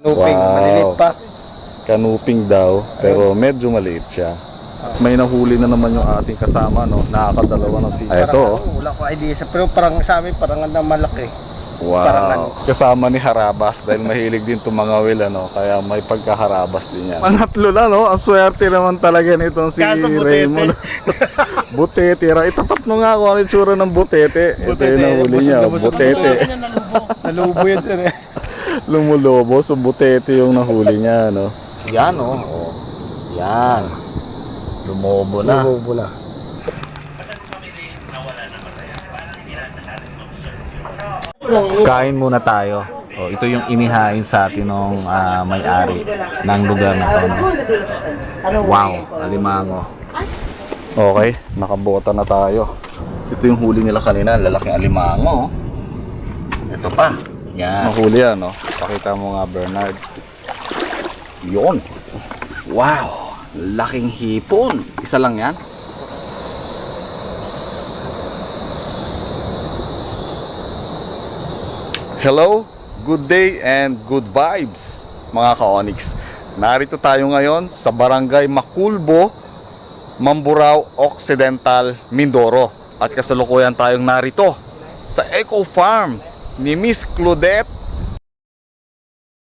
Kanuping, Wow. maliliit pa. Kanuping daw, pero medyo maliit siya. May nahuli na naman yung ating kasama, no? Nakakadalawa ng si... Ay, ito, oh. Parang, wala ko idea sa pero parang sa amin parang ang malaki. Parangan. Wow. Kasama ni Harabas dahil mahilig din tumangawil, ano? Kaya may pagkaharabas din yan. Pangatlo na, no? Ang swerte naman talaga nitong si Kaso butete. Raymond. butete. Ra. Itapat mo nga kung ano yung tsura ng butete. Ito Butete, yung nahuli niya. na busog. Butete. Nalubo yan sir eh. Lumulobo. So, butete yung nahuli niya, no? Yan, oh. oh. Yan. Lumobo na. Nalubo na. Kain muna tayo. Oh, ito yung inihain sa atin ng ah, may-ari ng lugar na to. Wow, alimango. Okay, nakabota na tayo. Ito yung huli nila kanina, lalaking alimango. Ito pa. Yan. Nahuli yan? Pakita mo nga, Bernard. Yon. Wow, laking hipon. Isa lang yan. Hello, good day and good vibes mga ka-Onyx. Narito tayo ngayon sa Barangay Makulbo, Mamburao Occidental, Mindoro. At kasalukuyan tayong narito sa Eco Farm ni Miss Claudette.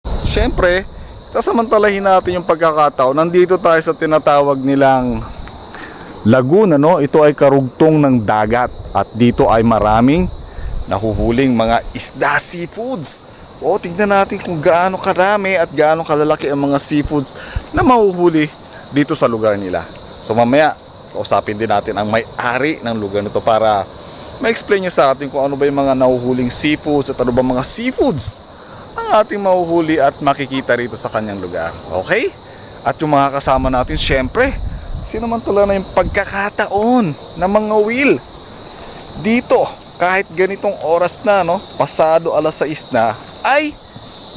Siyempre, sasamantalahin natin yung pagkakataon. Nandito tayo sa tinatawag nilang Laguna, no? Ito ay karugtong ng dagat at dito ay maraming nahuhuling mga isda seafoods. O, tingnan natin kung gaano karami at gaano kalalaki ang mga seafoods na mahuhuli dito sa lugar nila. So mamaya, kausapin din natin ang may-ari ng lugar nito para ma-explain niya sa atin kung ano ba yung mga nahuhuling seafoods at ano ba mga seafoods ang ating mahuhuli at makikita rito sa kanyang lugar. Okay? At yung mga kasama natin, syempre, sinamantala na yung pagkakataon ng mga wheel dito kahit ganitong oras na no pasado alas 6 na ay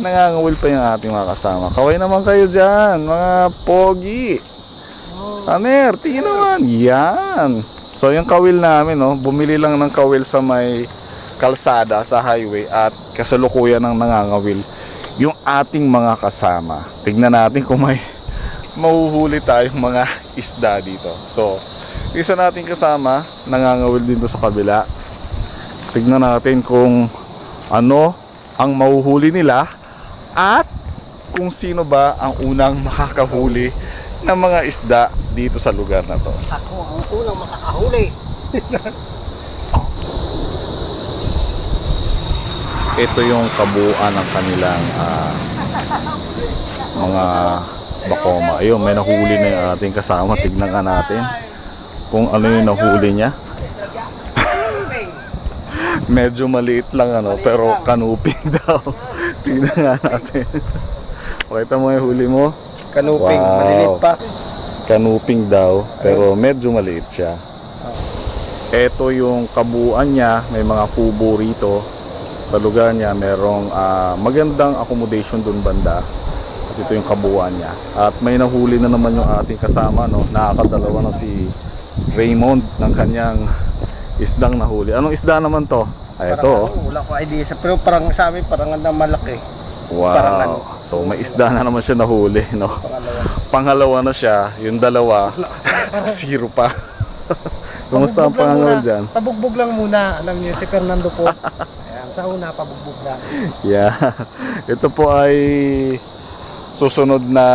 nangangawil pa yung ating mga kasama. Kaway naman kayo dyan mga pogi. Aner, tingin naman. Yan so yung kawil namin no bumili lang ng kawil sa may kalsada sa highway at kasalukuyan ng nangangawil yung ating mga kasama. Tignan natin kung may mahuhuli tayong mga isda dito. So isa nating kasama nangangawil doon sa kabila. Tignan natin kung ano ang mahuhuli nila at kung sino ba ang unang makakahuli ng mga isda dito sa lugar na to. Ako ang unang makakahuli. Ito yung kabuuan ng kanilang ah, mga bakoma. Ayun, may nahuli na yung ating kasama. Tignan nga natin kung ano yung nahuli niya. Medyo maliit lang ano, pero kanuping daw. Tignan nga natin. Pakita mo yung huli mo. Kanuping, Wow. maliliit pa. Kanuping daw, pero medyo maliit siya. Ito yung kabuuan niya, may mga kubo rito. Sa lugar niya, merong ah, magandang accommodation dun banda. At ito yung kabuuan niya. At may nahuli na naman yung ating kasama, no? Nakakadalawa na si Raymond ng kanyang isdang nahuli. Anong isda naman to? Ay, ito. oh. Parang, wala ko idea sa pero parang sa amin parang ang malaki. Wow. Parangan. So may isda na naman siya nahuli, no? Pangalawa na siya, yung dalawa, zero pa. Kumusta ang muna. dyan? Pabugbog lang muna. Alam niyo si Fernando po. Ayan, sa una pabugbog lang. Yeah. Ito po ay susunod na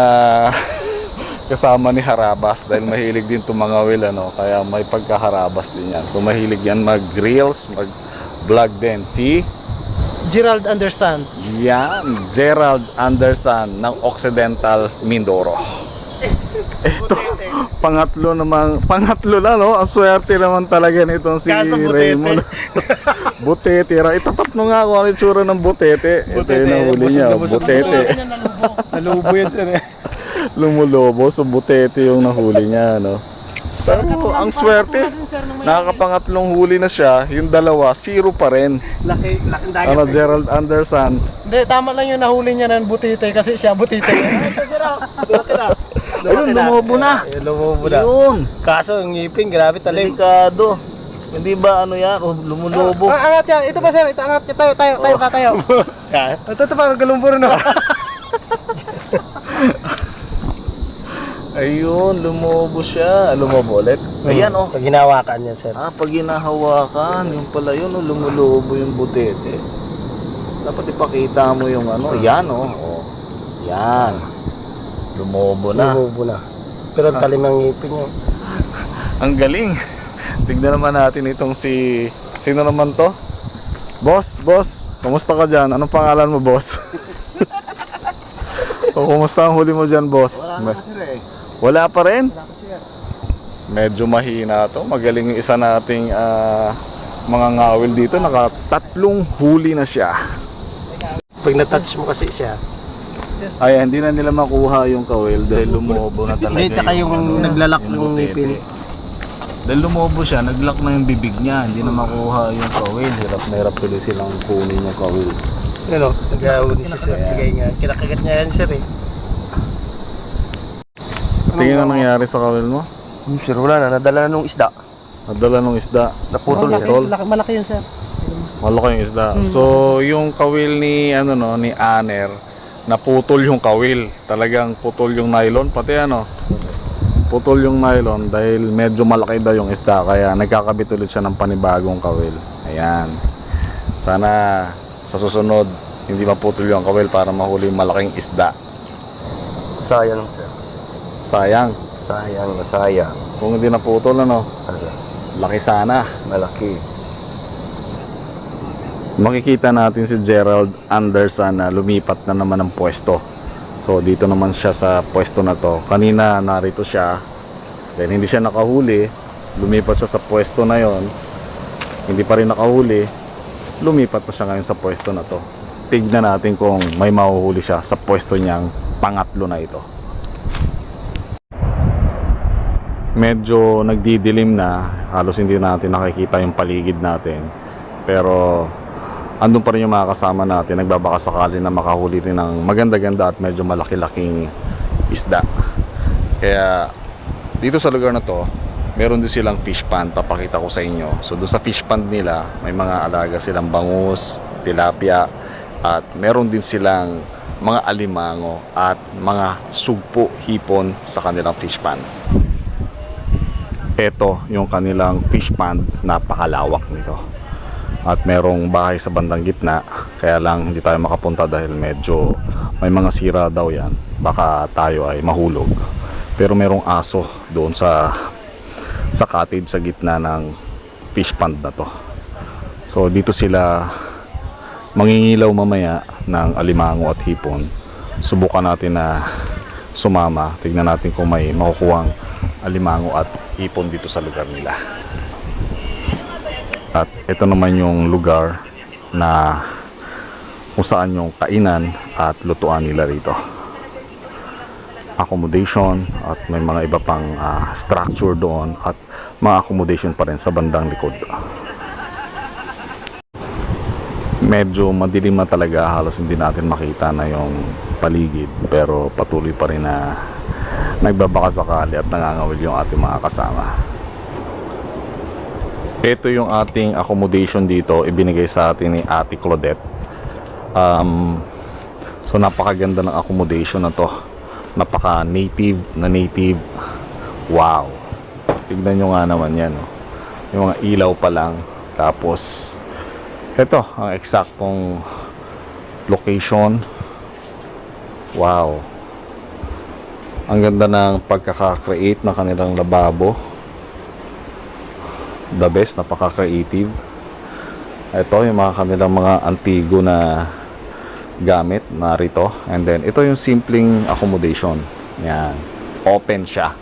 kasama ni Harabas dahil mahilig din tumangawil ano kaya may pagkaharabas din yan. So mahilig yan mag-reels, mag-vlog din. Si Gerald understand. Yan, Gerald Anderson ng Occidental Mindoro. Ito, pangatlo naman, pangatlo na no, ang swerte naman talaga nitong si Kaso butete. Raymond. butete, ra. itapat mo nga kung ano yung tsura ng butete. Ito yung nahuli busog niya, na busog. butete. Nalubo yan sir eh. Lumulobo, so butete yung nahuli niya, no. Pero ang swerte, nakakapangatlong huli na siya, yung dalawa, zero pa rin. Laki, laking dagat. Ano, Gerald Anderson, Hindi, tama lang yung nahuli niya ng butite kasi siya butite. Sira. Lumaki na. Ayun, lumubo na. Ayun, lumubo na. Yun. Kaso, ang ngipin, grabe talim. Delikado. Hindi ba ano yan? O, lumulobo. Ah, angat yan. Ito ba sir? Ito angat. Tayo, tayo, tayo ka tayo. Ito, ito parang galumburo na. Ayun, lumobo siya. Lumobo ulit? Ayan, oh. Pag hinawakan niya, sir. Ah, pag hinahawakan, yung pala yun, oh, lumulobo yung butete. Dapat ipakita mo yung ano, yan oh. oh. Yan. Lumobo na. Lumubo na. Pero ang talim ng ngipin niya. Ang galing. Tignan naman natin itong si... Sino naman to? Boss, boss. Kumusta ka dyan? Anong pangalan mo, boss? o, kumusta ang huli mo dyan, boss? Wala na sir. Wala pa rin? Medyo mahina to. Magaling yung isa nating ah, mga ngawil dito. Nakatatlong huli na siya. Pag na-touch mo kasi siya. Ay, hindi na nila makuha yung kawil dahil lumobo na talaga Hindi, tsaka yung ano, naglalak yung ng butete. ngipin. Dahil lumobo siya, naglock na yung bibig niya. Hindi na makuha yung kawil. Hirap na hirap tuloy silang kunin yung kawil. Ano, nag-aawin si sir. Bigay nga. Kinakagat niya yan, sir eh. Tingin ang nangyari sa kawil mo? Hmm, sir, wala na. Nadala na nung isda. Nadala nung isda. Naputol siya. Malaki, malaki, malaki yun, sir. Malaki yung isda. Hmm. So, yung kawil ni ano no, ni Aner, naputol yung kawil. Talagang putol yung nylon pati ano. Putol yung nylon dahil medyo malaki daw yung isda kaya nagkakabit ulit siya ng panibagong kawil. Ayan. Sana sa susunod hindi maputol yung kawil para mahuli yung malaking isda. Sayang, sir. Sayang. Sayang na sayang. Kung hindi naputol ano, laki sana. Malaki. makikita natin si Gerald Anderson na lumipat na naman ng pwesto. So dito naman siya sa pwesto na to. Kanina narito siya. Dahil hindi siya nakahuli, lumipat siya sa pwesto na yon. Hindi pa rin nakahuli, lumipat na siya ngayon sa pwesto na to. Tignan natin kung may mahuhuli siya sa pwesto niyang pangatlo na ito. Medyo nagdidilim na, halos hindi natin nakikita yung paligid natin. Pero andun pa rin yung mga kasama natin. Nagbabaka sakali na makahuli rin ng maganda-ganda at medyo malaki-laking isda. Kaya dito sa lugar na to meron din silang fish pond. Papakita ko sa inyo. So doon sa fish pond nila may mga alaga silang bangus, tilapia at meron din silang mga alimango at mga sugpo, hipon sa kanilang fish pond ito yung kanilang fish pond napakalawak nito. At merong bahay sa bandang gitna kaya lang hindi tayo makapunta dahil medyo may mga sira daw yan. Baka tayo ay mahulog. Pero merong aso doon sa sa cottage sa gitna ng fish pond na to. So dito sila mangingilaw mamaya ng alimango at hipon. Subukan natin na sumama tignan natin kung may makukuhang alimango at hipon dito sa lugar nila at ito naman yung lugar na kung saan yung kainan at lutuan nila rito. Accommodation at may mga iba pang ah, structure doon at mga accommodation pa rin sa bandang likod. Medyo madilim na talaga halos hindi natin makita na yung paligid pero patuloy pa rin na nagbabaka sakali at nangangawil yung ating mga kasama. Ito yung ating accommodation dito, ibinigay sa atin ni Ate Claudette. Um, so napakaganda ng accommodation na to. Napaka native na native. Wow. Tignan nyo nga naman yan. Oh. Yung mga ilaw pa lang. Tapos, ito ang eksaktong location. Wow. Ang ganda ng pagkaka-create ng kanilang lababo the best, napaka-creative. Ito yung mga kanilang mga antigo na gamit narito. And then, ito yung simpleng accommodation. Yan. Open siya.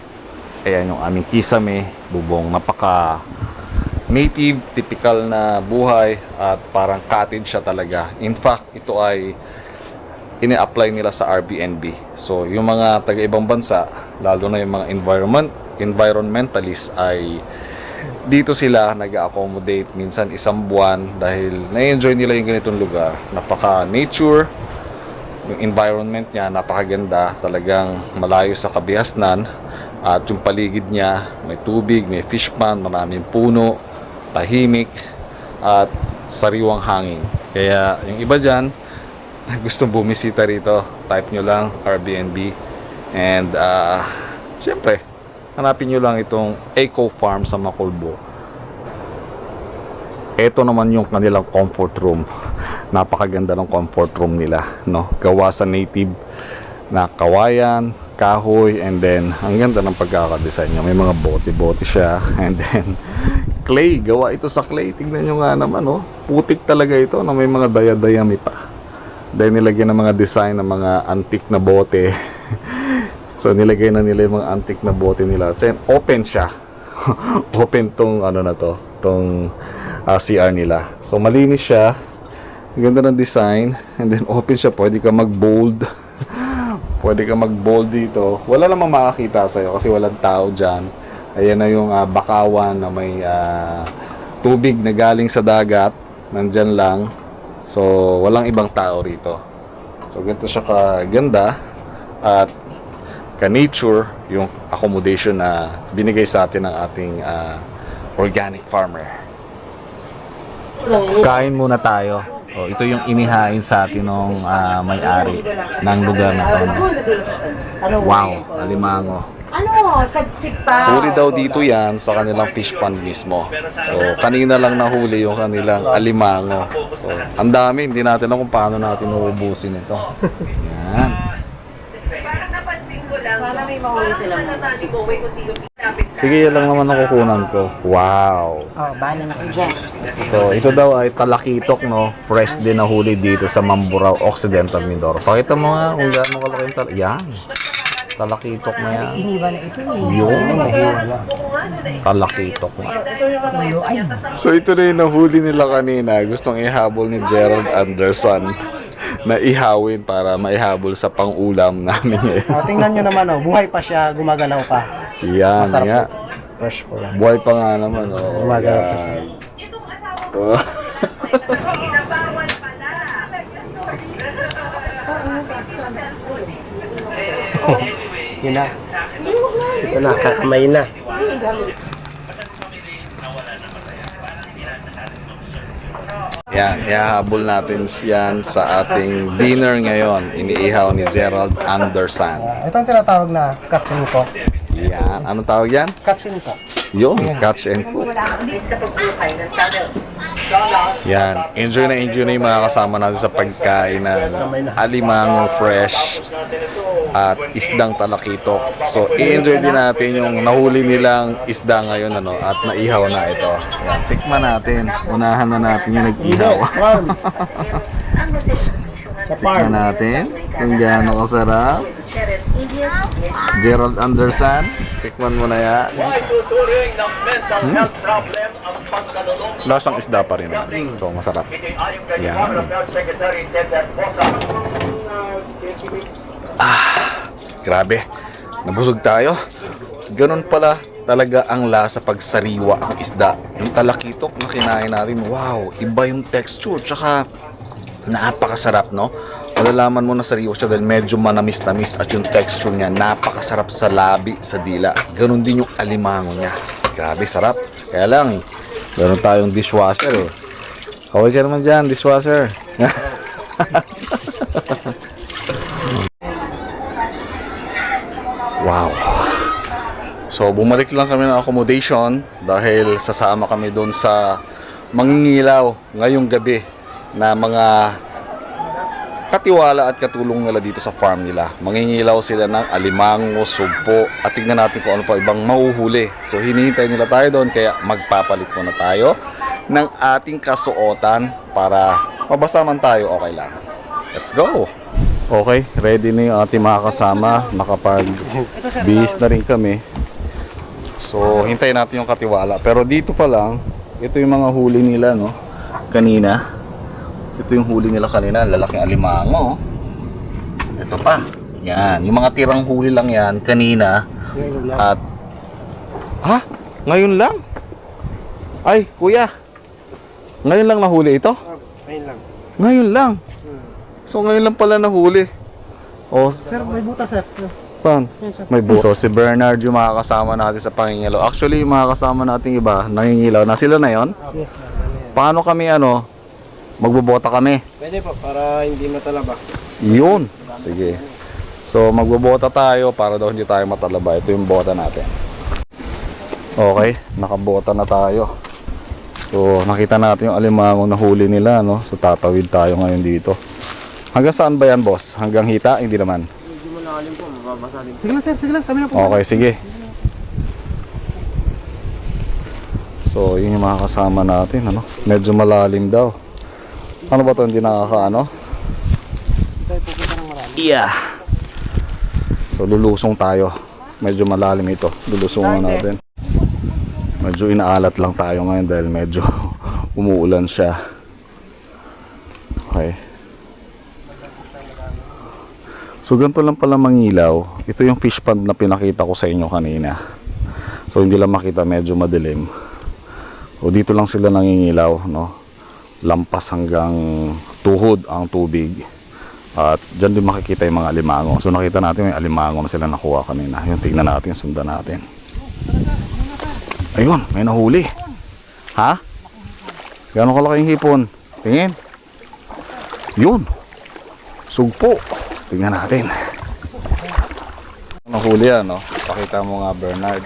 Ayan yung aming kisame, bubong. Napaka native, typical na buhay at parang cottage siya talaga. In fact, ito ay ini-apply nila sa Airbnb. So, yung mga taga-ibang bansa, lalo na yung mga environment environmentalist ay dito sila nag-accommodate minsan isang buwan dahil na-enjoy nila yung ganitong lugar. Napaka nature, yung environment niya napakaganda, talagang malayo sa kabihasnan at yung paligid niya may tubig, may fish pond, maraming puno, tahimik at sariwang hangin. Kaya yung iba dyan, gustong bumisita rito, type nyo lang Airbnb and ah, Siyempre, hanapin nyo lang itong Eco Farm sa Macolbo. Ito naman yung kanilang comfort room. Napakaganda ng comfort room nila, no? Gawa sa native na kawayan, kahoy, and then ang ganda ng pagkakadesign niya. May mga bote-bote siya, and then clay, gawa ito sa clay. Tingnan nyo nga naman, no? Putik talaga ito na may mga daya-dayami pa. Dahil nilagyan ng mga design ng mga antique na bote. so nilagay na nila yung mga antique na bote nila. Then open siya. open tong ano na to, tong ah, CR nila. So malinis siya. Ganda ng design. And then open siya. Pwede ka mag-bold. Pwede ka mag-bold dito. Wala namang makakita sa'yo kasi walang tao dyan. Ayan na yung ah, bakawan na may ah, tubig na galing sa dagat. Nandyan lang. So, walang ibang tao rito. So, ganito siya kaganda at ka-nature yung accommodation na binigay sa atin ng ating ah, organic farmer. Kain muna tayo. Oh, ito yung inihain sa atin ng ah, may-ari ng lugar na to. Wow, alimango. Ano? Sagsig pa. Huli daw dito yan sa kanilang fish pond mismo. So, kanina lang nahuli yung kanilang alimango. So, ang dami, hindi natin alam kung paano natin uubusin ito. Yan. Sana may mahuli sila. Sige, yan lang naman ang kukunan ko. Wow. Oh, bala na kayo dyan. So, ito daw ay talakitok, no? Fresh din na huli dito sa Mamburao, Occidental Mindoro. Pakita mo nga kung gaano kalaki yung tal- Yan. Talakitok na yan. Iniba na ito eh. Yun. Talakitok na. Ay. So ito na yung nahuli nila kanina. Gustong ihabol ni Gerald Anderson na ihawin para maihabol sa pang-ulam namin ngayon. Oh, tingnan nyo naman, oh, buhay pa siya, gumagalaw pa. Yan Masarap nga. po. Fresh po yan. Buhay pa nga naman. Oh, Gumagalaw pa yan. Yun na. Ito na, kakamay na. Yan, ihahabol natin yan sa ating dinner ngayon. Iniihaw ni Gerald Anderson. Ito ang tinatawag na katsin po. Yan. Anong tawag yan? Katsin po. Yun, catch and cook. Yan. Enjoy na enjoy na yung mga kasama natin sa pagkain ng alimango fresh at isdang talakitok. So, i-enjoy din natin yung nahuli nilang isda ngayon ano, at naihaw na ito. Yan. Tikman natin. Unahan na natin yung nag-ihaw. Tikman natin kung gaano kasarap. Gerald Anderson, tikman mo na yan. Hmm? Lasang isda pa rin naman. So, masarap. Yan. Ah, grabe. Nabusog tayo. Ganun pala talaga ang lasa pag sariwa ang isda. Yung talakitok na kinain natin, wow, iba yung texture. Tsaka, napakasarap, no? Malalaman mo na sariwa siya dahil medyo manamis-namis at yung texture niya napakasarap sa labi, sa dila. Ganon din yung alimango niya. Grabe, sarap. Kaya lang, meron tayong dishwasher eh. Kaway ka naman dyan, dishwasher. wow. So, bumalik lang kami ng accommodation dahil sasama kami doon sa mangingilaw ngayong gabi na mga katiwala at katulong nila dito sa farm nila. Mangingilaw sila ng alimango, sugpo, at tignan natin kung ano pa ibang mahuhuli. So hinihintay nila tayo doon kaya magpapalit muna tayo ng ating kasuotan para mabasa man tayo okay lang. Let's go! Okay, ready na yung ating mga kasama. Nakapag-bihis na rin kami. So, hintayin natin yung katiwala. Pero dito pa lang, ito yung mga huli nila, no? Kanina. Ito yung huli nila kanina, lalaking alimango. Ito pa. Yan, yung mga tirang huli lang yan kanina. At Ha? Ngayon lang? Ay, kuya. Ngayon lang nahuli ito? Ayun lang. Ngayon lang. So ngayon lang pala nahuli. Oh, Sir, may butas sir. saan? May buso. So, si Bernard yung mga kasama natin sa pangingilaw. Actually, yung mga kasama nating iba, nangingilaw na sila na yon. Paano kami ano, magbobota kami? Pwede po, para hindi matalaba. Yun. Sige. So magbobota tayo para daw hindi tayo matalaba. Ito yung bota natin. Okay, nakabota na tayo. So nakita natin yung alimangong nahuli nila, no? So tatawid tayo ngayon dito. Hanggang saan ba yan, boss? Hanggang hita? Hindi naman. Sige lang sir, sige lang. Kami na po. Okay, sige. So, yun yung mga kasama natin, ano? Medyo malalim daw. Ano ba 'to? Hindi nakakaano? Yeah. So, lulusong tayo. Medyo malalim ito. Lulusong natin. Medyo inaalat lang tayo ngayon dahil medyo umuulan siya. Okay. So ganito lang pala mangilaw. Ito yung fish pond na pinakita ko sa inyo kanina. So hindi lang makita medyo madilim. So dito lang sila nangingilaw, no? Lampas hanggang tuhod ang tubig. At dyan din makikita yung mga alimango. So nakita natin may alimango na sila nakuha kanina. Yung tignan natin, sundan natin. Ayun, may nahuli. Ha? Gano'ng kalaking hipon? Tingin. Yun. Sugpo. Tingnan natin. Nahuli yan, no? Pakita mo nga, Bernard.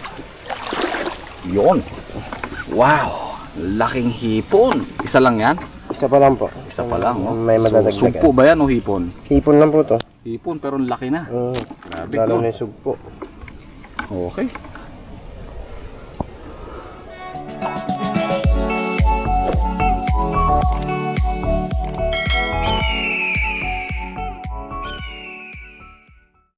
Yun. Wow. Laking hipon. Isa lang yan? Isa pa lang po. Isa pa lang, no? May madadagdagan. So, sugpo ba yan o hipon? Hipon lang po to. Hipon, pero ang laki na. Mm, Grabe lalo na yung sugpo. Okay.